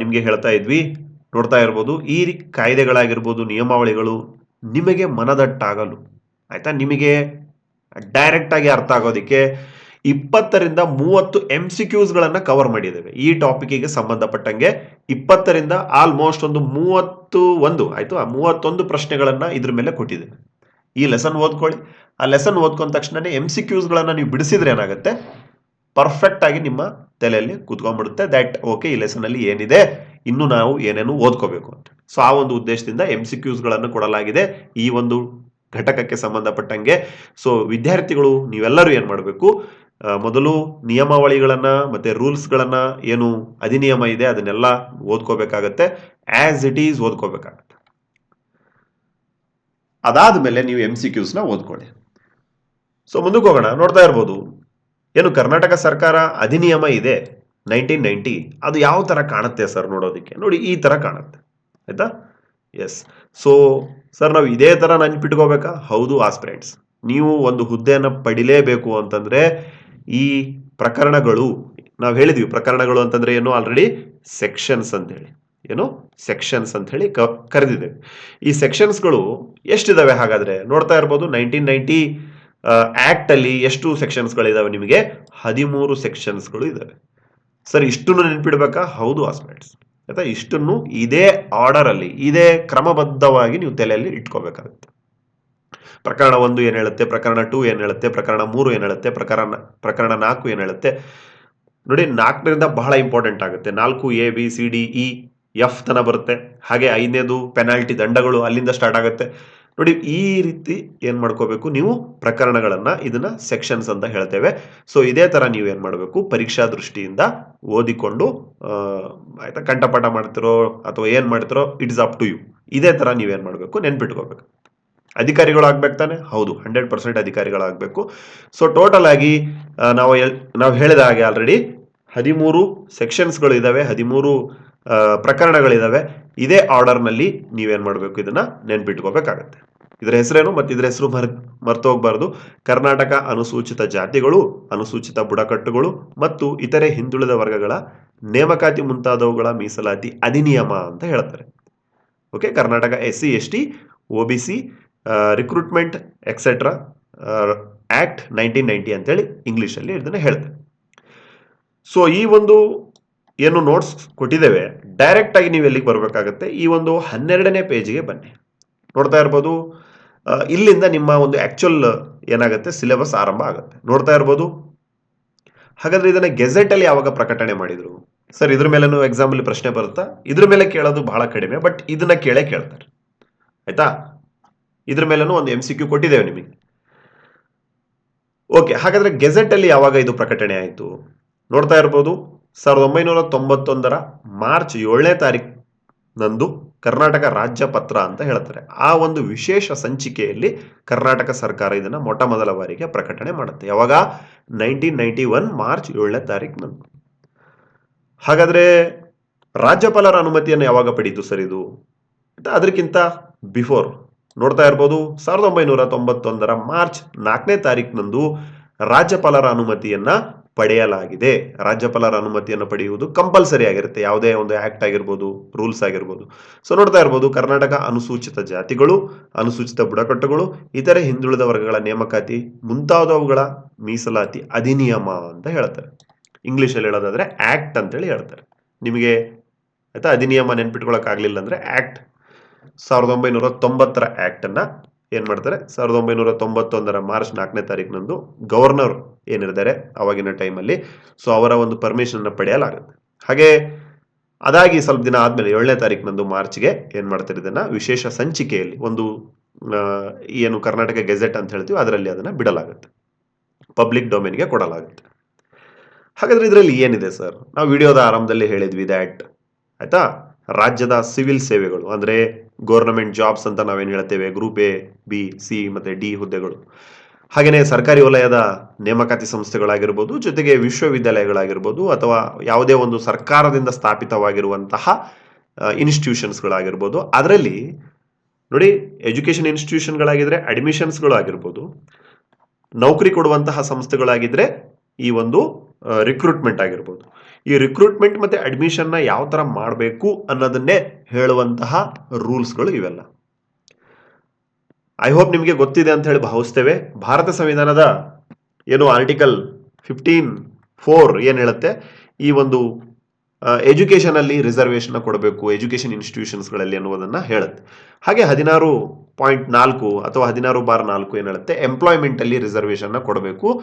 ನಿಮ್ಗೆ ಹೇಳ್ತಾ ಇದ್ವಿ. ನೋಡ್ತಾ ಇರ್ಬೋದು. ಈ ಕಾಯ್ದೆಗಳಾಗಿರ್ಬೋದು, ನಿಯಮಾವಳಿಗಳು ನಿಮಗೆ ಮನದಟ್ಟಾಗಲು. ಆಯ್ತಾ? ನಿಮಗೆ ಡೈರೆಕ್ಟ್ ಆಗಿ ಅರ್ಥ ಆಗೋದಕ್ಕೆ ಇಪ್ಪತ್ತರಿಂದ ಮೂವತ್ತು ಎಂ ಸಿ ಕ್ಯೂಸ್ಗಳನ್ನು ಕವರ್ ಮಾಡಿದ್ದೇವೆ. ಈ ಟಾಪಿಕ್ಗೆ ಸಂಬಂಧಪಟ್ಟಂಗೆ ಇಪ್ಪತ್ತರಿಂದ ಆಲ್ಮೋಸ್ಟ್ ಒಂದು ಮೂವತ್ತು ಒಂದು, ಆಯ್ತು? ಆ ಮೂವತ್ತೊಂದು ಪ್ರಶ್ನೆಗಳನ್ನು ಇದ್ರ ಮೇಲೆ ಕೊಟ್ಟಿದ್ದೇವೆ ಈ ಲೆಸನ್ ಓದ್ಕೊಳ್ಳಿ. ಆ ಲೆಸನ್ ಓದ್ಕೊಂಡ ತಕ್ಷಣನೇ ಎಂ ಸಿ ಕ್ಯೂಸ್ಗಳನ್ನು ನೀವು ಬಿಡಿಸಿದ್ರೆ ಏನಾಗುತ್ತೆ? ಪರ್ಫೆಕ್ಟ್ ಆಗಿ ನಿಮ್ಮ ತಲೆಯಲ್ಲಿ ಕೂತ್ಕೊಂಡ್ಬಿಡುತ್ತೆ. ದಟ್ ಓಕೆ ಈ ಲೆಸನಲ್ಲಿ ಏನಿದೆ? ಇನ್ನು ನಾವು ಏನೇನು ಓದ್ಕೋಬೇಕು ಅಂತ. ಸೊ ಆ ಒಂದು ಉದ್ದೇಶದಿಂದ ಎಂ ಸಿ ಕ್ಯೂಸ್ಗಳನ್ನು ಕೊಡಲಾಗಿದೆ. ಈ ಒಂದು ಘಟಕಕ್ಕೆ ಸಂಬಂಧಪಟ್ಟಂಗೆ. ಸೊ ವಿದ್ಯಾರ್ಥಿಗಳು, ನೀವೆಲ್ಲರೂ ಏನು ಮಾಡಬೇಕು? ಮೊದಲು ನಿಯಮಾವಳಿಗಳನ್ನ ಮತ್ತೆ ರೂಲ್ಸ್ಗಳನ್ನ ಏನು ಅಧಿನಿಯಮ ಇದೆ ಅದನ್ನೆಲ್ಲ ಓದ್ಕೋಬೇಕಾಗತ್ತೆ. ಆಸ್ ಇಟ್ ಈಸ್ ಓದ್ಕೋಬೇಕಾಗತ್ತೆ. ಅದಾದ್ಮೇಲೆ ನೀವು ಎಂ ಸಿ ಕ್ಯೂಸ್ನ ಓದ್ಕೊಳ್ಳಿ. ಸೊ ಮುಂದಕ್ಕೆ ಹೋಗೋಣ. ನೋಡ್ತಾ ಇರ್ಬೋದು. ಏನು ಕರ್ನಾಟಕ ಸರ್ಕಾರ ಅಧಿನಿಯಮ ಇದೆ? ನೈನ್ಟೀನ್ ನೈಂಟಿ ಅದು ಯಾವ ತರ ಕಾಣುತ್ತೆ ಸರ್ ನೋಡೋದಕ್ಕೆ? ನೋಡಿ, ಈ ತರ ಕಾಣುತ್ತೆ. ಆಯಿತಾ? ಎಸ್ ಸೊ ಸರ್, ನಾವು ಇದೇ ತರ ನೆನ್ಪಿಟ್ಕೋಬೇಕಾ? ಹೌದು ಆಸ್ಪಿರೆಂಟ್ಸ್ ನೀವು ಒಂದು ಹುದ್ದೆಯನ್ನು ಪಡಿಲೇಬೇಕು ಅಂತಂದ್ರೆ ಈ ಪ್ರಕರಣಗಳು, ನಾವು ಹೇಳಿದ್ವಿ ಪ್ರಕರಣಗಳು ಅಂತಂದ್ರೆ ಏನು ಆಲ್ರೆಡಿ ಸೆಕ್ಷನ್ಸ್ ಅಂತ ಹೇಳಿ ಏನು? ಸೆಕ್ಷನ್ಸ್ ಅಂತ ಹೇಳಿ ಕ, ಕರೆದಿದ್ದೇವೆ. ಈ ಸೆಕ್ಷನ್ಸ್ಗಳು ಎಷ್ಟಿದಾವೆ ಹಾಗಾದ್ರೆ? ನೋಡ್ತಾ ಇರ್ಬೋದು ನೈನ್ಟೀನ್ ನೈಂಟಿ ಆಕ್ಟ್ ಅಲ್ಲಿ ಎಷ್ಟು ಸೆಕ್ಷನ್ಸ್ಗಳಿದಾವೆ ನಿಮಗೆ? ಹದಿಮೂರು ಸೆಕ್ಷನ್ಸ್ಗಳು ಇದಾವೆ. ಸರ್, ಇಷ್ಟನ್ನು ನೆನ್ಪಿಡ್ಬೇಕಾ? ಹೌದು ಆಸ್ಪೆಕ್ಟ್ಸ್ ಆಯ್ತಾ ಇಷ್ಟನ್ನು ಇದೇ ಆರ್ಡರಲ್ಲಿ ಇದೇ ಕ್ರಮಬದ್ಧವಾಗಿ ನೀವು ತಲೆಯಲ್ಲಿ ಇಟ್ಕೋಬೇಕಾಗುತ್ತೆ. ಪ್ರಕರಣ ಒಂದು ಏನು ಹೇಳುತ್ತೆ, ಪ್ರಕರಣ ಟೂ ಏನು ಹೇಳುತ್ತೆ, ಪ್ರಕರಣ ಮೂರು ಏನು ಹೇಳುತ್ತೆ, ಪ್ರಕರಣ ಪ್ರಕರಣ ನಾಲ್ಕು ಏನು ಹೇಳುತ್ತೆ? ನೋಡಿ, ನಾಲ್ಕರಿಂದ ಬಹಳ ಇಂಪಾರ್ಟೆಂಟ್ ಆಗುತ್ತೆ. ನಾಲ್ಕು A B C D E F ತನ ಬರುತ್ತೆ. ಹಾಗೆ ಐದನೇದು ಪೆನಾಲ್ಟಿ ದಂಡಗಳು ಅಲ್ಲಿಂದ ಸ್ಟಾರ್ಟ್ ಆಗುತ್ತೆ. ನೋಡಿ, ಈ ರೀತಿ ಏನ್ ಮಾಡ್ಕೋಬೇಕು? ನೀವು ಪ್ರಕರಣಗಳನ್ನ ಇದನ್ನ ಸೆಕ್ಷನ್ಸ್ ಅಂತ ಹೇಳ್ತೇವೆ. ಸೊ ಇದೇ ತರ ನೀವು ಏನ್ ಮಾಡಬೇಕು? ಪರೀಕ್ಷಾ ದೃಷ್ಟಿಯಿಂದ ಓದಿಕೊಂಡು ಆಯ್ತಾ, ಕಂಠಪಾಠ ಮಾಡ್ತಿರೋ ಅಥವಾ ಏನ್ ಮಾಡ್ತಿರೋ ಇಟ್ಸ್ ಅಪ್ ಟು ಯು ಇದೇ ತರ ನೀವೇನು ಮಾಡಬೇಕು? ನೆನ್ಪಿಟ್ಕೋಬೇಕು. ಅಧಿಕಾರಿಗಳು ತಾನೆ? ಹೌದು ಹಂಡ್ರೆಡ್ ಪರ್ಸೆಂಟ್ ಅಧಿಕಾರಿಗಳಾಗಬೇಕು. ಸೊ ಟೋಟಲ್ ಆಗಿ ನಾವು ನಾವು ಹೇಳಿದ ಹಾಗೆ ಆಲ್ರೆಡಿ ಹದಿಮೂರು ಸೆಕ್ಷನ್ಸ್ಗಳು ಇದಾವೆ, ಹದಿಮೂರು ಪ್ರಕರಣಗಳಿದ್ದಾವೆ ಇದೇ ಆರ್ಡರ್ನಲ್ಲಿ ನೀವೇನು ಮಾಡಬೇಕು? ಇದನ್ನು ನೆನ್ಪಿಟ್ಕೋಬೇಕಾಗತ್ತೆ. ಇದರ ಹೆಸರೇನು? ಮತ್ತೆ ಇದರ ಹೆಸರು ಮರ್ ಮರ್ತು ಕರ್ನಾಟಕ ಅನುಸೂಚಿತ ಜಾತಿಗಳು, ಅನುಸೂಚಿತ ಬುಡಕಟ್ಟುಗಳು ಮತ್ತು ಇತರೆ ಹಿಂದುಳಿದ ವರ್ಗಗಳ ನೇಮಕಾತಿ ಮುಂತಾದವುಗಳ ಮೀಸಲಾತಿ ಅಧಿನಿಯಮ ಅಂತ ಹೇಳ್ತಾರೆ. Okay, Karnataka S C, S T, O B C recruitment etcetera act nineteen ninety ಅಂತೇಳಿ ಇಂಗ್ಲೀಷಲ್ಲಿ ಇದನ್ನು ಹೇಳ್ತಾರೆ. ಸೊ ಈ ಒಂದು ಏನು ನೋಟ್ಸ್ ಕೊಟ್ಟಿದ್ದೇವೆ ಡೈರೆಕ್ಟಾಗಿ ನೀವು ಎಲ್ಲಿಗೆ ಬರಬೇಕಾಗತ್ತೆ? ಈ ಒಂದು ಹನ್ನೆರಡನೇ ಪೇಜಿಗೆ ಬನ್ನಿ. ನೋಡ್ತಾ ಇರ್ಬೋದು ಇಲ್ಲಿಂದ ನಿಮ್ಮ ಒಂದು ಆಕ್ಚುಲ್ ಏನಾಗುತ್ತೆ? ಸಿಲೆಬಸ್ ಆರಂಭ ಆಗುತ್ತೆ. ನೋಡ್ತಾ ಇರ್ಬೋದು? ಹಾಗಾದ್ರೆ ಇದನ್ನ ಗೆಜೆಟ್ ಅಲ್ಲಿ ಯಾವಾಗ ಪ್ರಕಟಣೆ ಮಾಡಿದ್ರು? ಸರ್, ಇದ್ರ ಮೇಲೆನೂ ಎಕ್ಸಾಮ್ ಅಲ್ಲಿ ಪ್ರಶ್ನೆ ಬರುತ್ತಾ? ಇದ್ರ ಮೇಲೆ ಕೇಳೋದು ಬಹಳ ಕಡಿಮೆ ಬಟ್ ಇದನ್ನ ಕೇಳೇ ಕೇಳ್ತಾರೆ. ಆಯ್ತಾ? ಇದ್ರ ಮೇಲೂ ಒಂದು ಎಂ ಸಿ ಕ್ಯೂ ಕೊಟ್ಟಿದ್ದೇವೆ ನಿಮಗೆ. ಓಕೆ ಹಾಗಾದ್ರೆ ಗೆಜೆಟ್ ಅಲ್ಲಿ ಯಾವಾಗ ಇದು ಪ್ರಕಟಣೆ ಆಯಿತು? ನೋಡ್ತಾ ಇರ್ಬೋದು? ಸಾವಿರದ ಒಂಬೈನೂರ ತೊಂಬತ್ತೊಂದರ ಮಾರ್ಚ್ ಏಳನೇ ತಾರೀಕಿನಂದು ಕರ್ನಾಟಕ ರಾಜ್ಯ ಪತ್ರ ಅಂತ ಹೇಳ್ತಾರೆ. ಆ ಒಂದು ವಿಶೇಷ ಸಂಚಿಕೆಯಲ್ಲಿ ಕರ್ನಾಟಕ ಸರ್ಕಾರ ಇದನ್ನ ಮೊಟ್ಟ ಮೊದಲ ಬಾರಿಗೆ ಪ್ರಕಟಣೆ ಮಾಡುತ್ತೆ. ಯಾವಾಗ? ನೈನ್ಟೀನ್ ನೈನ್ಟಿ ಒನ್ ಮಾರ್ಚ್ ಏಳನೇ ತಾರೀಕಿನಂದು ಹಾಗಾದ್ರೆ ರಾಜ್ಯಪಾಲರ ಅನುಮತಿಯನ್ನು ಯಾವಾಗ ಪಡೀತು ಸರ್ ಇದು? ಅದಕ್ಕಿಂತ ಬಿಫೋರ್. ನೋಡ್ತಾ ಇರ್ಬೋದು, ಸಾವಿರದ ಒಂಬೈನೂರ ತೊಂಬತ್ತೊಂದರ ಮಾರ್ಚ್ ನಾಲ್ಕನೇ ತಾರೀಕಿನಂದು ರಾಜ್ಯಪಾಲರ ಅನುಮತಿಯನ್ನ ಪಡೆಯಲಾಗಿದೆ. ರಾಜ್ಯಪಾಲರ ಅನುಮತಿಯನ್ನು ಪಡೆಯುವುದು ಕಂಪಲ್ಸರಿ ಆಗಿರುತ್ತೆ. ಯಾವುದೇ ಒಂದು ಆಕ್ಟ್ ಆಗಿರ್ಬೋದು ರೂಲ್ಸ್ ಆಗಿರ್ಬೋದು. ಸೊ ನೋಡ್ತಾ ಇರ್ಬೋದು, ಕರ್ನಾಟಕ ಅನುಸೂಚಿತ ಜಾತಿಗಳು, ಅನುಸೂಚಿತ ಬುಡಕಟ್ಟುಗಳು, ಇತರೆ ಹಿಂದುಳಿದ ವರ್ಗಗಳ ನೇಮಕಾತಿ, ಮುಂತಾದವುಗಳ ಮೀಸಲಾತಿ ಅಧಿನಿಯಮ ಅಂತ ಹೇಳ್ತಾರೆ. ಇಂಗ್ಲೀಷಲ್ಲಿ ಹೇಳೋದಾದ್ರೆ ಆಕ್ಟ್ ಅಂತೇಳಿ ಹೇಳ್ತಾರೆ. ನಿಮಗೆ ಆಯ್ತಾ ಅಧಿನಿಯಮ ನೆನ್ಪಿಟ್ಕೊಳಕ್ ಆಗ್ಲಿಲ್ಲ ಅಂದ್ರೆ ಆಕ್ಟ್ ಸಾವಿರದ ಒಂಬೈನೂರ ತೊಂಬತ್ತರ ಆಕ್ಟ್ ಅನ್ನ ಏನ್ ಮಾಡ್ತಾರೆ? ಸಾವಿರದ ಒಂಬೈನೂರ ತೊಂಬತ್ತೊಂದರ ಮಾರ್ಚ್ ನಾಲ್ಕನೇ ತಾರೀಕಿನಂದು ಗವರ್ನರ್ ಏನಿರ್ತಾರೆ ಅವಾಗಿನ ಟೈಮಲ್ಲಿ, ಸೊ ಅವರ ಒಂದು ಪರ್ಮಿಷನ್ ಅನ್ನ ಪಡೆಯಲಾಗುತ್ತೆ. ಹಾಗೆ ಅದಾಗಿ ಸ್ವಲ್ಪ ದಿನ ಆದ್ಮೇಲೆ ಏಳನೇ ತಾರೀಕಿನಂದು ಮಾರ್ಚ್ಗೆ ಏನ್ ಮಾಡ್ತಾರೆ ಇದನ್ನ? ವಿಶೇಷ ಸಂಚಿಕೆಯಲ್ಲಿ ಒಂದು ಏನು ಕರ್ನಾಟಕ ಗೆಜೆಟ್ ಅಂತ ಹೇಳ್ತೀವಿ ಅದರಲ್ಲಿ ಅದನ್ನ ಬಿಡಲಾಗುತ್ತೆ. ಪಬ್ಲಿಕ್ ಡೊಮೇನ್ಗೆ ಕೊಡಲಾಗುತ್ತೆ. ಹಾಗಾದ್ರೆ ಇದರಲ್ಲಿ ಏನಿದೆ ಸರ್? ನಾವು ವಿಡಿಯೋದ ಆರಂಭದಲ್ಲಿ ಹೇಳಿದ್ವಿ ದ್ಯಾಟ್ ಆಯ್ತಾ? ರಾಜ್ಯದ ಸಿವಿಲ್ ಸೇವೆಗಳು, ಅಂದ್ರೆ ಗೌರ್ನಮೆಂಟ್ ಜಾಬ್ಸ್ ಅಂತ ನಾವೇನು ಹೇಳ್ತೇವೆ, ಗ್ರೂಪ್ ಎ, ಬಿ, ಸಿ ಮತ್ತೆ ಡಿ ಹುದ್ದೆಗಳು. ಹಾಗೆಯೇ ಸರ್ಕಾರಿ ವಲಯದ ನೇಮಕಾತಿ ಸಂಸ್ಥೆಗಳಾಗಿರ್ಬೋದು, ಜೊತೆಗೆ ವಿಶ್ವವಿದ್ಯಾಲಯಗಳಾಗಿರ್ಬೋದು, ಅಥವಾ ಯಾವುದೇ ಒಂದು ಸರ್ಕಾರದಿಂದ ಸ್ಥಾಪಿತವಾಗಿರುವಂತಹ ಇನ್ಸ್ಟಿಟ್ಯೂಷನ್ಸ್ಗಳಾಗಿರ್ಬೋದು. ಅದರಲ್ಲಿ ನೋಡಿ ಎಜುಕೇಶನ್ ಇನ್ಸ್ಟಿಟ್ಯೂಷನ್ಗಳಾಗಿದ್ರೆ, ಅಡ್ಮಿಷನ್ಸ್ಗಳು ಆಗಿರ್ಬೋದು, ನೌಕರಿ ಕೊಡುವಂತಹ ಸಂಸ್ಥೆಗಳಾಗಿದ್ರೆ ಈ ಒಂದು ರಿಕ್ರೂಟ್ಮೆಂಟ್ ಆಗಿರ್ಬೋದು. ಈ ರಿಕ್ರೂಟ್ಮೆಂಟ್ ಮತ್ತೆ ಅಡ್ಮಿಷನ್ನ ಯಾವ ತರ ಮಾಡಬೇಕು ಅನ್ನೋದನ್ನೇ ಹೇಳುವಂತಹ ರೂಲ್ಸ್ಗಳು ಇವೆಲ್ಲ. ಐ ಹೋಪ್ ನಿಮಗೆ ಗೊತ್ತಿದೆ ಅಂತ ಹೇಳಿ ಭಾವಿಸ್ತೇವೆ. ಭಾರತ ಸಂವಿಧಾನದ ಏನು ಆರ್ಟಿಕಲ್ ಫಿಫ್ಟೀನ್ ಫೋರ್ ಏನ್ ಹೇಳುತ್ತೆ? ಈ ಒಂದು ಎಜುಕೇಶನ್ ಅಲ್ಲಿ ರಿಸರ್ವೇಶನ್ ಕೊಡಬೇಕು ಎಜುಕೇಶನ್ ಇನ್ಸ್ಟಿಟ್ಯೂಷನ್ಸ್ಗಳಲ್ಲಿ ಅನ್ನುವುದನ್ನ ಹೇಳುತ್ತೆ. ಹಾಗೆ ಹದಿನಾರು ಪಾಯಿಂಟ್ ನಾಲ್ಕು ಅಥವಾ ಹದಿನಾರು ಬಾರ್ ನಾಲ್ಕು ಏನ್ ಹೇಳುತ್ತೆ? ಎಂಪ್ಲಾಯ್ಮೆಂಟ್ ಅಲ್ಲಿ ರಿಸರ್ವೇಶನ್ ಕೊಡಬೇಕು.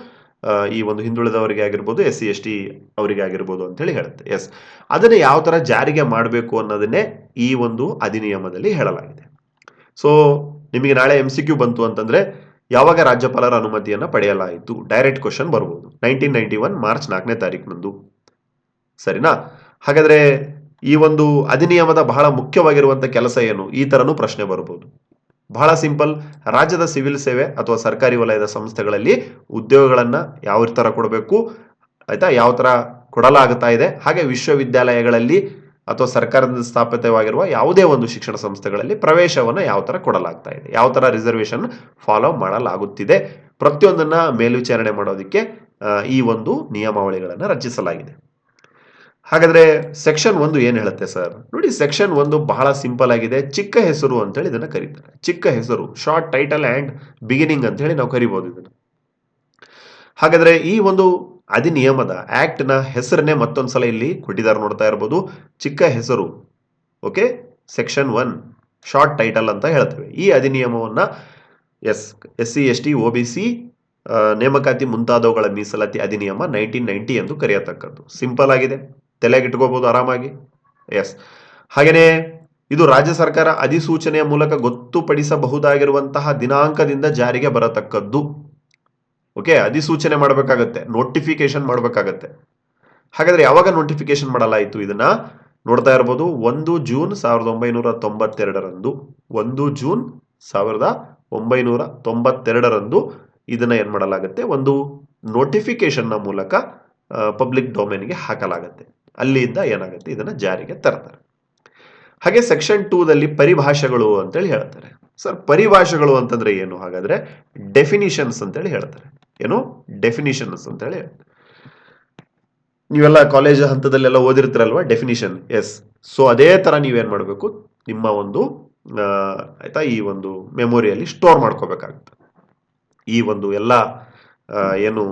ಈ ಒಂದು ಹಿಂದುಳಿದವರಿಗೆ ಆಗಿರ್ಬೋದು ಎಸ್ ಸಿ ಎಸ್ ಟಿ ಅವರಿಗೆ ಆಗಿರ್ಬೋದು ಅಂತೇಳಿ ಹೇಳುತ್ತೆ. ಎಸ್ ಅದನ್ನ ಯಾವ ತರ ಜಾರಿಗೆ ಮಾಡಬೇಕು ಅನ್ನೋದನ್ನೇ ಈ ಒಂದು ಅಧಿನಿಯಮದಲ್ಲಿ ಹೇಳಲಾಗಿದೆ. ಸೊ ನಿಮಗೆ ನಾಳೆ ಎಂ ಸಿ ಬಂತು ಅಂತಂದ್ರೆ ಯಾವಾಗ ರಾಜ್ಯಪಾಲರ ಅನುಮತಿಯನ್ನು ಪಡೆಯಲಾಯಿತು? ಡೈರೆಕ್ಟ್ ಕ್ವಶನ್ ಬರ್ಬೋದು. ನೈನ್ಟೀನ್ ನೈನ್ಟಿ ಒನ್ ಮಾರ್ಚ್ ನಾಲ್ಕನೇ ತಾರೀಕಿನಂದು ಸರಿನಾ? ಹಾಗಾದ್ರೆ ಈ ಒಂದು ಅಧಿನಿಯಮದ ಬಹಳ ಮುಖ್ಯವಾಗಿರುವಂಥ ಕೆಲಸ ಏನು? ಈ ಥರನೂ ಪ್ರಶ್ನೆ ಬರ್ಬೋದು. ಬಹಳ ಸಿಂಪಲ್. ರಾಜ್ಯದ ಸಿವಿಲ್ ಸೇವೆ ಅಥವಾ ಸರ್ಕಾರಿ ವಲಯದ ಸಂಸ್ಥೆಗಳಲ್ಲಿ ಉದ್ಯೋಗಗಳನ್ನು ಯಾವ ತರ ಕೊಡಬೇಕು, ಆಯಿತಾ, ಯಾವ ತರ ಕೊಡಲಾಗುತ್ತಾ ಇದೆ, ಹಾಗೆ ವಿಶ್ವವಿದ್ಯಾಲಯಗಳಲ್ಲಿ ಅಥವಾ ಸರ್ಕಾರದಿಂದ ಸ್ಥಾಪಿತವಾಗಿರುವ ಯಾವುದೇ ಒಂದು ಶಿಕ್ಷಣ ಸಂಸ್ಥೆಗಳಲ್ಲಿ ಪ್ರವೇಶವನ್ನು ಯಾವ ತರ ಕೊಡಲಾಗ್ತಾ ಇದೆ, ಯಾವ ತರ ರಿಸರ್ವೇಷನ್ ಫಾಲೋ ಮಾಡಲಾಗುತ್ತಿದೆ, ಪ್ರತಿಯೊಂದನ್ನ ಮೇಲ್ವಿಚಾರಣೆ ಮಾಡೋದಕ್ಕೆ ಈ ಒಂದು ನಿಯಮಾವಳಿಗಳನ್ನು ರಚಿಸಲಾಗಿದೆ. ಹಾಗಾದ್ರೆ ಸೆಕ್ಷನ್ ಒಂದು ಏನು ಹೇಳುತ್ತೆ ಸರ್ ನೋಡಿ ಸೆಕ್ಷನ್ ಒಂದು ಬಹಳ ಸಿಂಪಲ್ ಆಗಿದೆ. ಚಿಕ್ಕ ಹೆಸರು ಅಂತೇಳಿ ಇದನ್ನ ಕರೀತಾರೆ. ಚಿಕ್ಕ ಹೆಸರು ಶಾರ್ಟ್ ಟೈಟಲ್ ಅಂಡ್ ಬಿಗಿನಿಂಗ್ ಅಂತ ಹೇಳಿ ನಾವು ಕರಿಬಹುದು ಇದನ್ನ. ಹಾಗಾದ್ರೆ ಈ ಒಂದು ಅಧಿನಿಯಮದ ಆಕ್ಟ್ನ ಮತ್ತೊಂದು ಸಲ ಇಲ್ಲಿ ಕೊಟ್ಟಿದ್ದಾರೆ ನೋಡ್ತಾ ಇರಬಹುದು ಚಿಕ್ಕ ಹೆಸರು okay section one short title ಅಂತ ಹೇಳ್ತೇವೆ. ಈ ಅಧಿನಿಯಮವನ್ನು S S C S T O B C ನೇಮಕಾತಿ ಮುಂತಾದವುಗಳ ಮೀಸಲಾತಿ ಅಧಿನಿಯಮ ನೈನ್ಟೀನ್ ನೈಂಟಿ ಎಂದು ಕರೆಯತಕ್ಕದ್ದು. ಸಿಂಪಲ್ ಆಗಿದೆ. ತಲೆಗೆ ಇಟ್ಕೋಬಹುದು ಆರಾಮಾಗಿ? ಎಸ್ ಹಾಗೆಯೇ ಇದು ರಾಜ್ಯ ಸರ್ಕಾರ ಅಧಿಸೂಚನೆಯ ಮೂಲಕ ಗೊತ್ತುಪಡಿಸಬಹುದಾಗಿರುವಂತಹ ದಿನಾಂಕದಿಂದ ಜಾರಿಗೆ ಬರತಕ್ಕದ್ದು. ಓಕೆ ಅಧಿಸೂಚನೆ ಮಾಡಬೇಕಾಗತ್ತೆ ನೋಟಿಫಿಕೇಶನ್ ಮಾಡಬೇಕಾಗತ್ತೆ. ಹಾಗಾದ್ರೆ ಯಾವಾಗ ನೋಟಿಫಿಕೇಶನ್ ಮಾಡಲಾಯಿತು ಇದನ್ನ? ನೋಡ್ತಾ ಇರಬಹುದು ಒಂದು ಜೂನ್ ಸಾವಿರದ ಒಂಬೈನೂರ ತೊಂಬತ್ತೆರಡರಂದು. ಒಂದು ಜೂನ್ ಸಾವಿರದ ಒಂಬೈನೂರ ತೊಂಬತ್ತೆರಡರಂದು ಇದನ್ನ ಏನ್ ಮಾಡಲಾಗುತ್ತೆ? ಒಂದು ನೋಟಿಫಿಕೇಶನ್ನ ಮೂಲಕ ಪಬ್ಲಿಕ್ ಡೊಮೇನ್ಗೆ ಹಾಕಲಾಗುತ್ತೆ. ಅಲ್ಲಿಂದ ಏನಾಗುತ್ತೆ? ಇದನ್ನ ಜಾರಿಗೆ ತರ್ತಾರೆ. ಹಾಗೆ ಸೆಕ್ಷನ್ ಟೂದಲ್ಲಿ ಪರಿಭಾಷೆಗಳು ಅಂತೇಳಿ ಹೇಳ್ತಾರೆ. ಸರ್ ಪರಿಭಾಷೆಗಳು ಅಂತಂದ್ರೆ ಏನು? ಹಾಗಾದ್ರೆ ಡೆಫಿನಿಷನ್ಸ್ ಅಂತೇಳಿ ಹೇಳ್ತಾರೆ. ಏನು? ಡೆಫಿನಿಷನ್ಸ್ ಅಂತೇಳಿ ಹೇಳ್ತಾರೆ. ನೀವೆಲ್ಲ ಕಾಲೇಜ್ ಹಂತದಲ್ಲೆಲ್ಲ ಓದಿರ್ತೀರಲ್ವಾ? ಡೆಫಿನಿಷನ್ ಎಸ್ ಸೊ ಅದೇ ತರ ನೀವೇನ್ ಮಾಡಬೇಕು? ನಿಮ್ಮ ಒಂದು ಆಯ್ತಾ? ಈ ಒಂದು ಮೆಮೊರಿಯಲ್ಲಿ ಸ್ಟೋರ್ ಮಾಡ್ಕೋಬೇಕಾಗುತ್ತೆ. ಈ ಒಂದು ಎಲ್ಲ ಏನು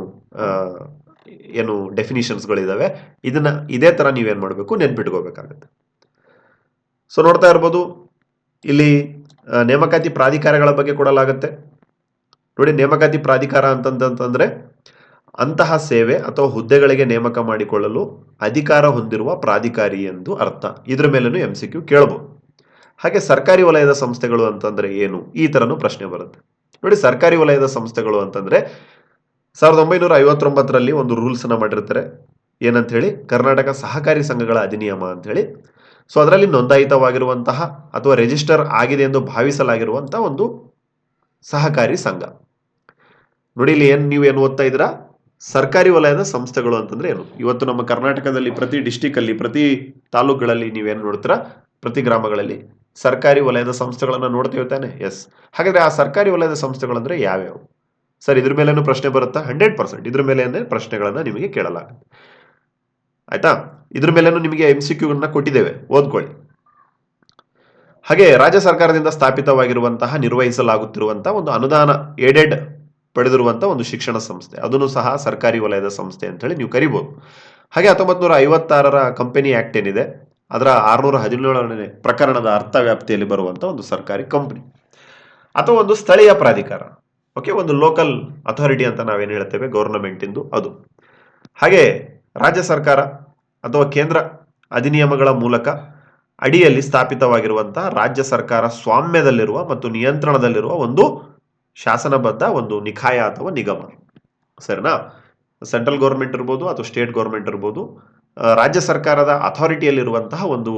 ಏನು ಡೆಫಿನಿಷನ್ಸ್ಗಳಿದಾವೆ ಇದನ್ನ ಇದೇ ತರ ನೀವೇನ್ ಮಾಡಬೇಕು, ನೆನ್ಪಿಟ್ಕೋಬೇಕಾಗತ್ತೆ. ಸೊ ನೋಡ್ತಾ ಇರ್ಬೋದು, ಇಲ್ಲಿ ನೇಮಕಾತಿ ಪ್ರಾಧಿಕಾರಗಳ ಬಗ್ಗೆ ಕೊಡಲಾಗುತ್ತೆ. ನೋಡಿ, ನೇಮಕಾತಿ ಪ್ರಾಧಿಕಾರ ಅಂತಂದ್ರೆ ಅಂತಹ ಸೇವೆ ಅಥವಾ ಹುದ್ದೆಗಳಿಗೆ ನೇಮಕ ಮಾಡಿಕೊಳ್ಳಲು ಅಧಿಕಾರ ಹೊಂದಿರುವ ಪ್ರಾಧಿಕಾರಿ ಎಂದು ಅರ್ಥ. ಇದ್ರ ಮೇಲೂ ಎಂ ಸಿ ಕ್ಯೂ ಕೇಳಬಹುದು ಹಾಗೆ ಸರ್ಕಾರಿ ವಲಯದ ಸಂಸ್ಥೆಗಳು ಅಂತಂದ್ರೆ ಏನು? ಈ ತರನು ಪ್ರಶ್ನೆ ಬರುತ್ತೆ. ನೋಡಿ, ಸರ್ಕಾರಿ ವಲಯದ ಸಂಸ್ಥೆಗಳು ಅಂತಂದ್ರೆ ಸಾವಿರದ ಒಂಬೈನೂರ ಐವತ್ತೊಂಬತ್ತರಲ್ಲಿ ಒಂದು ರೂಲ್ಸ್ ಅನ್ನ ಮಾಡಿರ್ತಾರೆ. ಏನಂತ ಹೇಳಿ ಕರ್ನಾಟಕ ಸಹಕಾರಿ ಸಂಘಗಳ ಅಧಿನಿಯಮ ಅಂತ ಹೇಳಿ ಸೊ ಅದರಲ್ಲಿ ನೋಂದಾಯಿತವಾಗಿರುವಂತಹ ಅಥವಾ ರಿಜಿಸ್ಟರ್ ಆಗಿದೆ ಎಂದು ಭಾವಿಸಲಾಗಿರುವಂತಹ ಒಂದು ಸಹಕಾರಿ ಸಂಘ. ನೋಡಿ, ಇಲ್ಲಿ ಏನ್ ನೀವು ಏನು ಓದ್ತಾ ಇದ್ದೀರಾ? ಸರ್ಕಾರಿ ವಲಯದ ಸಂಸ್ಥೆಗಳು ಅಂತಂದ್ರೆ ಏನು? ಇವತ್ತು ನಮ್ಮ ಕರ್ನಾಟಕದಲ್ಲಿ ಪ್ರತಿ ಡಿಸ್ಟಿಕ್ ಅಲ್ಲಿ ಪ್ರತಿ ತಾಲೂಕುಗಳಲ್ಲಿ ನೀವೇನು ನೋಡ್ತೀರಾ? ಪ್ರತಿ ಗ್ರಾಮಗಳಲ್ಲಿ ಸರ್ಕಾರಿ ವಲಯದ ಸಂಸ್ಥೆಗಳನ್ನ ನೋಡ್ತೀವಿ ತಾನೆ ಎಸ್ ಹಾಗಾದ್ರೆ ಆ ಸರ್ಕಾರಿ ವಲಯದ ಸಂಸ್ಥೆಗಳಂದ್ರೆ ಯಾವ್ಯಾವು? ಸರ್, ಇದ್ರ ಮೇಲೇನು ಪ್ರಶ್ನೆ ಬರುತ್ತಾ? Hundred percent. ಇದ್ರ ಮೇಲೆ ಪ್ರಶ್ನೆಗಳನ್ನ ನಿಮಗೆ ಕೇಳಲ್ಲ ಆಯ್ತಾ? ಇದ್ರ ಮೇಲೇನು ನಿಮಗೆ ಎಂ ಸಿ ಕೊಟ್ಟಿದ್ದೇವೆ. ಓದ್ಕೊಳ್ಳಿ. ಹಾಗೆ ರಾಜ್ಯ ಸರ್ಕಾರದಿಂದ ಸ್ಥಾಪಿತವಾಗಿರುವಂತಹ ನಿರ್ವಹಿಸಲಾಗುತ್ತಿರುವಂತಹ ಒಂದು ಅನುದಾನ, ಏಡೆಡ್ ಪಡೆದಿರುವಂತಹ ಒಂದು ಶಿಕ್ಷಣ ಸಂಸ್ಥೆ. ಅದನ್ನು ಸಹ ಸರ್ಕಾರಿ ವಲಯದ ಸಂಸ್ಥೆ ಅಂತ ಹೇಳಿ ನೀವು ಕರಿಬಹುದು ಹಾಗೆ ಹತ್ತೊಂಬತ್ ನೂರ ಐವತ್ತಾರರ ಕಂಪನಿ ಆಕ್ಟ್ ಏನಿದೆ, ಅದರ ಆರುನೂರ ಹದಿನೇಳನೇ ಪ್ರಕರಣದ ಅರ್ಥ ವ್ಯಾಪ್ತಿಯಲ್ಲಿ ಬರುವಂತಹ ಒಂದು ಸರ್ಕಾರಿ ಕಂಪನಿ ಅಥವಾ ಒಂದು ಸ್ಥಳೀಯ ಪ್ರಾಧಿಕಾರ. ಓಕೆ, ಒಂದು ಲೋಕಲ್ ಅಥಾರಿಟಿ ಅಂತ ನಾವೇನು ಹೇಳ್ತೇವೆ? ಗವರ್ನಮೆಂಟ್ ಇಂದು ಅದು. ಹಾಗೆ ರಾಜ್ಯ ಸರ್ಕಾರ ಅಥವಾ ಕೇಂದ್ರ ಅಧಿನಿಯಮಗಳ ಮೂಲಕ ಅಡಿಯಲ್ಲಿ ಸ್ಥಾಪಿತವಾಗಿರುವಂತಹ ರಾಜ್ಯ ಸರ್ಕಾರ ಸ್ವಾಮ್ಯದಲ್ಲಿರುವ ಮತ್ತು ನಿಯಂತ್ರಣದಲ್ಲಿರುವ ಒಂದು ಶಾಸನಬದ್ಧ ಒಂದು ನಿಖಾಯ ಅಥವಾ ನಿಗಮ. ಸರಿನಾ? ಸೆಂಟ್ರಲ್ ಗೌರ್ಮೆಂಟ್ ಇರ್ಬೋದು ಅಥವಾ ಸ್ಟೇಟ್ ಗೌರ್ಮೆಂಟ್ ಇರ್ಬೋದು ರಾಜ್ಯ ಸರ್ಕಾರದ ಅಥಾರಿಟಿಯಲ್ಲಿರುವಂತಹ ಒಂದು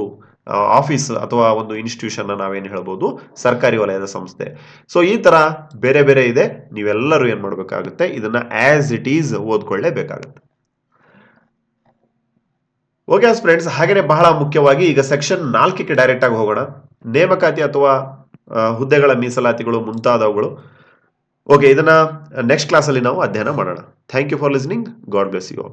ಆಫೀಸ್ ಅಥವಾ ಒಂದು ಇನ್ಸ್ಟಿಟ್ಯೂಷನ್ ನಾವೇನು ಹೇಳ್ಬೋದು? ಸರ್ಕಾರಿ ವಲಯದ ಸಂಸ್ಥೆ. ಸೊ ಈ ತರ ಬೇರೆ ಬೇರೆ ಇದೆ. ನೀವೆಲ್ಲರೂ ಏನ್ ಮಾಡಬೇಕಾಗುತ್ತೆ? ಇದನ್ನ ಆಸ್ ಇಟ್ ಈಸ್ ಓದ್ಕೊಳ್ಳೇಬೇಕಾಗುತ್ತೆ. ಓಕೆ ಫ್ರೆಂಡ್ಸ್ ಹಾಗೇನೆ ಬಹಳ ಮುಖ್ಯವಾಗಿ ಈಗ ಸೆಕ್ಷನ್ ನಾಲ್ಕಕ್ಕೆ ಡೈರೆಕ್ಟ್ ಆಗಿ ಹೋಗೋಣ. ನೇಮಕಾತಿ ಅಥವಾ ಹುದ್ದೆಗಳ ಮೀಸಲಾತಿಗಳು ಮುಂತಾದವುಗಳು. ಓಕೆ ಇದನ್ನ ನೆಕ್ಸ್ಟ್ ಕ್ಲಾಸಲ್ಲಿ ನಾವು ಅಧ್ಯಯನ ಮಾಡೋಣ. Thank you for listening God bless you